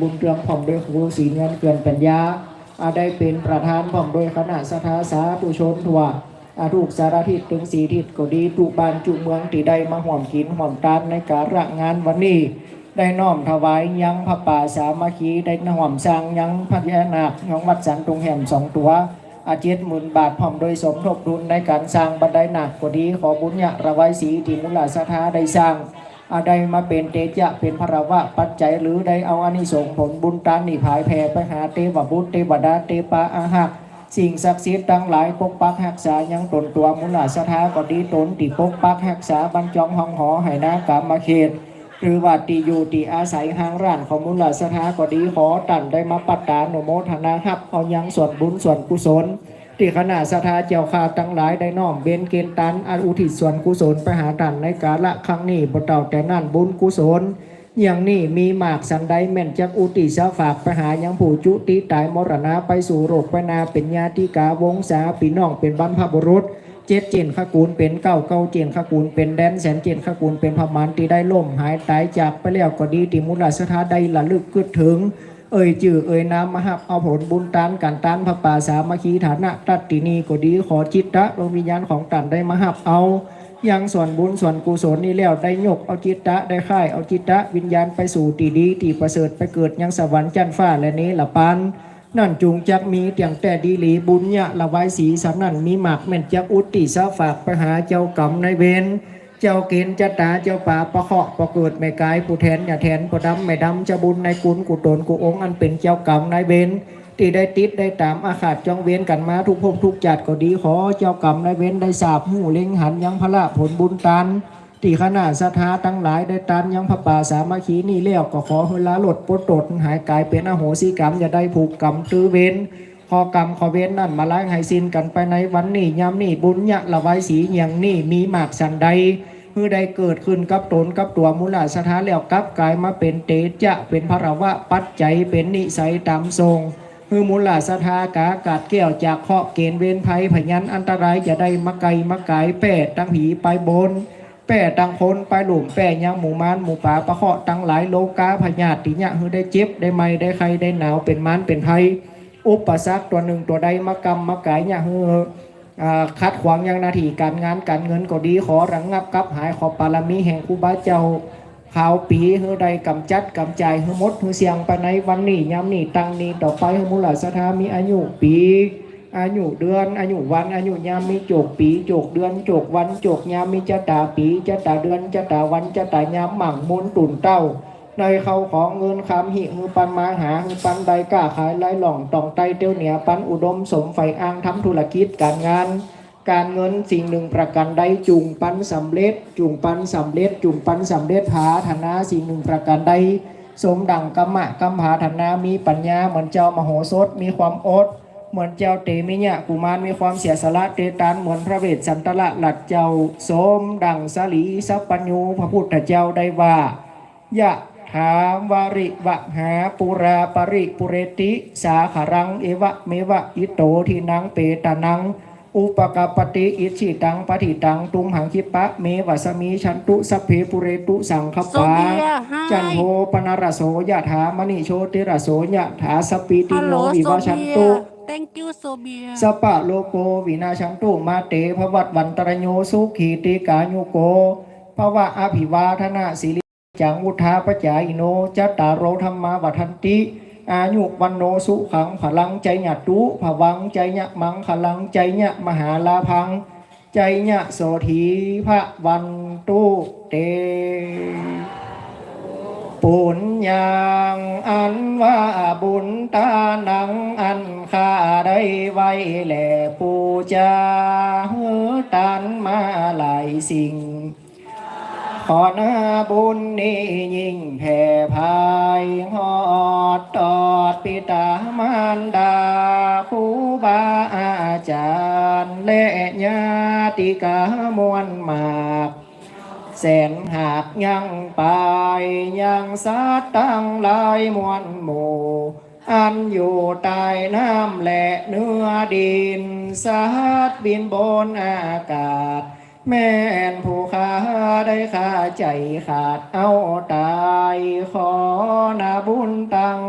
บุญเรืองผ่องโดยครูศรีเงินเกินปัญญาอาได้เป็นประธานผ่องโดยคณะสถาสาธุชนทั่วอาถูกสารทิศถึงสีทิศก็ดีทุกบ้านจุเมืองที่ได้มาห่วมกินห่วมตานในการระงานวันนี้ ได้น้อมถวายยังพระป่าสามัคคีได้นห่วมสร้างยังพระยานาคยังวัดสันตุงแห่มสองตัวอาเจ็ดหมื่นบาทพร้อมโดยสมทบทุนในการสร้างบันไดหนักก็ดีขอบุญญะระไว้สีที่มุลาสถาได้สร้าง ได้มาเป็นเตจะเป็นพระวะปัจจัยหรือได้เอาอานิสงส์ผลบุญตานนี่ผายแผ่ไปหาเทวบุตรเทวดาเทปาอาหักสิ่งศักดิ์สิทธิ์ทั้งหลายปกปักรักษายังตนตัวมุลาสถาก็ดีตนที่ปกปักรักษาบรรจองห้องหอให้นากามาเขตหรือว่าตีอยู่ตีอาศัยห้างร้านของมุลาสถาก็ดีขอตันได้มาปัตตานุโมทนาครับเอายังส่วนบุญส่วนกุศล ที่ขณะสถาเจ้าข่าทั้งหลายได้น้อมเบนเกณฑ์ตันอันอุทิศส่วนกุศลไปหาตันในกาละครั้งนี้บ่เต่าแต่นั่นบุญกุศลอย่างนี้มีหมากสันใดแม่นจักอุติสาฝากไปหายังผู้จุติตายมรณะไปสู่โรคไปนาเป็นญาติกาวงศาปีน้องเป็นบรรพบุรุษเจ็ดเจนขกูลเป็นเก้าเก้าเจนขกูลเป็นแดนแสนเจนขกูลเป็นพมานที่ได้ล่มหายตายจากไปแล้วก็ดีที่มุลาสถาได้ละลึกกึดถึง เอ่ยจื่อเอ่ยน้ำมหับเอาผลบุญตานกันตานพระป่าสามัคคีฐานะตัดตินีก็ดีขอจิตตะดวงวิญญาณของตันได้มหับเอายังส่วนบุญส่วนกุศลนี่แล้วได้ยกเอาจิตตะได้ค่ายเอาจิตตะวิญญาณไปสู่ตีดีตีประเสริฐไปเกิดยังสวรรค์จันฟ้าและนี้ละปันนั่นจุงจักมีเตียงแต่ดีหลีบุญญะละไว้สีสันนั่นมีหมากแม่นจักอุตติสาฝากไปหาเจ้ากรรมในเวร เจ้ากณฑ์จัตาเจ้าป่าประเคาะประเกิดไม่กายผู้แทนอย่าแทนผู้ดำไม่ดำจะบุญในกุลกุตนกุองค์อันเป็นเจ้ากรรมนายเวรที่ได้ติดได้ตามอาขาดจองเวรกันมาทุกภพทุกจัดก็ดีขอเจ้ากรรมนายเวรได้สาบหูเล็งหันยังพระผลบุญตันที่ขนาดสถาตั้งหลายได้ตันยังพระป่าสามัคคีนี่เลี้ยวก็ขอเฮลาหลดปดตดหายกายเป็นอโหสิกรรมอย่าได้ผูกกรรมตื้อเว้น ขอกรรมขอเว้นนั่นมาล้างให้สิ้นกันไปในวันนี้ยามนี้บุญญะละไว้สีอย่างนี้มีหมากสันใดเมื่อใดเกิดขึ้นกับตนกับตัวมุลาสถานแล้วกับกลายมาเป็นเตจะเป็นพระวะปัจจัยเป็นนิสัยตามทรงคือมูลาสถากากาดแก้วจากเคาะเกณฑ์เวรภัยพยันอันตรายจะได้มาไกลมาไกลแปดตั้งผีไปบนแป้ตังคนไปหลุมแป้ยังหมู่มานหมู่ป่าประเคาะตังหลายโลกาพญาติเนี่ยคือได้เจ็บได้ไม่ได้ใครได้หนาวเป็นมานเป็นไทย อุปสรรคตัวหนึ่งตัวใดมากรรมมากายเนี่ยคืออคัดขวางยังหนาทีการงานการเงินก็ดีขอระงงับกับหายขอปารมีแห่งครูบาเจ้าข่าวปีเฮือใดกำจัดกำจายเฮือมดเฮือเสียงไปในวันนี้ย้ำนี่ตังนี้ต่อไปเฮือมูลาสถามีอายุปีอายุเดือนอายุวันอายุยามมีโจกปีโจกเดือนโจกวันโจกยามมีจะตาปีจะตาเดือนจะตาวันจะตายามหมั่งมุนตุ่นเต้า ในเขาของเงินคำหิฮือปันมาหาฮือปันใดกล้าขายไล่หล่องตองไตเตียวเหนียปันอุดมสมไฟอ้างทำธุรกิจการงาน การเงินสิ่งหนึ่งประกันใดจุงปันสำเร็จ จุงปันสำเร็จ จุงปันสำเร็จหาธนาสิ่งหนึ่งประกันใดสมดังกรรมะกรรมหาธนามีปัญญาเหมือนเจ้ามโหสถมีความอด เหมือนเจ้าเตมิยะกุมารมีความเสียสละเตตานเหมือนพระเวทสันตละหลัดเจ้าสมดังสลีสัพปัญญูพระพุทธเจ้าได้ว่ายะ ถามวาริวะหาปุราปริปุเรติ สาขารัง เอวะเมวะอิโตทินังเปตานัง อุปกปปติอิชิตังปฏิตังตุมหังคิปะเมวะสมีชันตุสัพเพปุเรตุสังคปา Sophia, hi. จันโทปนารโสยะถามณิโชติรโสยะถาสปปีติโน Hello, วิวาชันตุ Sophia. Thank you, Sophia. สปะโลโกวินาชันตุมาเตภวัตวันตรโยสุขีติกายุโกภวะอภิวาทนาสิริ จังวุธาปจายโนจัตตารโรธรรมาวัทันติอายุวันโนสุขังพลังใจหยัตุภวังใจหยะมังพลังใจหยะมหาลาพัง ใจหยะโสธีพระวันตุเตปุญญางอันว่าบุญตานังอันข้าได้ไว้แหล่ปูจาเฮตันมาหลายสิ่ง ขอหน้าบุญนี้ยิ่งแผ่พายหอดตอดปิตามารดาครูบาอาจารย์และญาติกามวลมากแสนหากยังไปยังสัตว์ตั้งหลายมวลหมู่อันอยู่ใต้น้ำและเนื้อดินสัตว์บินบนอากาศ แม่นผู้ขาได้ขาใจขาดเอาตาย ขอนาบุญตัง